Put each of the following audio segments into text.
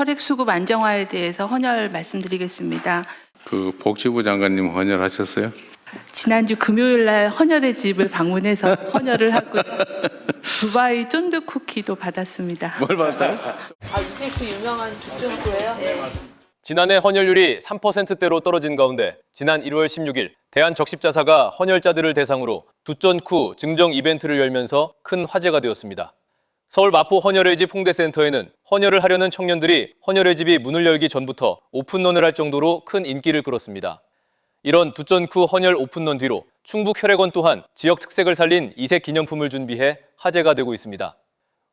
혈액 수급 안정화에 대해서 헌혈 말씀드리겠습니다. 그 복지부 장관님 헌혈하셨어요? 지난주 금요일 날 헌혈의 집을 방문해서 헌혈을 하고요. 두바이 쫀득 쿠키도 받았습니다. 뭘 받아요? 아, 이게 그 유명한 두쫀구예요? 지난해 헌혈률이 3%대로 떨어진 가운데 지난 1월 16일 대한적십자사가 헌혈자들을 대상으로 두전쿠 증정 이벤트를 열면서 큰 화제가 되었습니다. 서울 마포 헌혈의 집 홍대센터에는 헌혈을 하려는 청년들이 헌혈의 집이 문을 열기 전부터 오픈런을 할 정도로 큰 인기를 끌었습니다. 이런 두전쿠 헌혈 오픈런 뒤로 충북 혈액원 또한 지역 특색을 살린 이색 기념품을 준비해 화제가 되고 있습니다.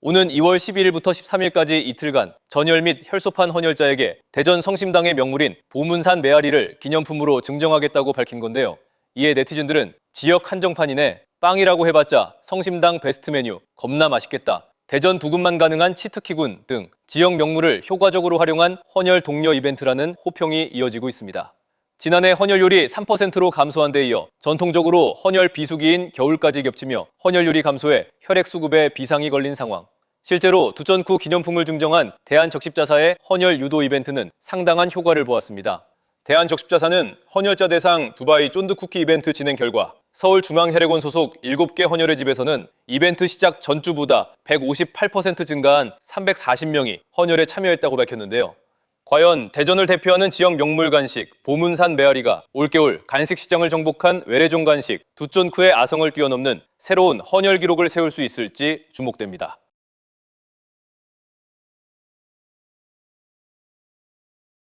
오는 2월 12일부터 13일까지 이틀간 전혈 및 혈소판 헌혈자에게 대전 성심당의 명물인 보문산 메아리를 기념품으로 증정하겠다고 밝힌 건데요. 이에 네티즌들은 지역 한정판이네 빵이라고 해봤자 성심당 베스트 메뉴 겁나 맛있겠다. 대전 부근만 가능한 치트키군 등 지역 명물을 효과적으로 활용한 헌혈 독려 이벤트라는 호평이 이어지고 있습니다. 지난해 헌혈률이 3%로 감소한 데 이어 전통적으로 헌혈 비수기인 겨울까지 겹치며 헌혈률이 감소해 혈액 수급에 비상이 걸린 상황. 실제로 두전쿠 기념품을 증정한 대한적십자사의 헌혈 유도 이벤트는 상당한 효과를 보았습니다. 대한적십자사는 헌혈자 대상 두바이 쫀득쿠키 이벤트 진행 결과 서울중앙혈액원 소속 7개 헌혈의 집에서는 이벤트 시작 전주보다 158% 증가한 340명이 헌혈에 참여했다고 밝혔는데요. 과연 대전을 대표하는 지역 명물 간식 보문산 메아리가 올겨울 간식 시장을 정복한 외래종 간식 두쫀쿠의 아성을 뛰어넘는 새로운 헌혈 기록을 세울 수 있을지 주목됩니다.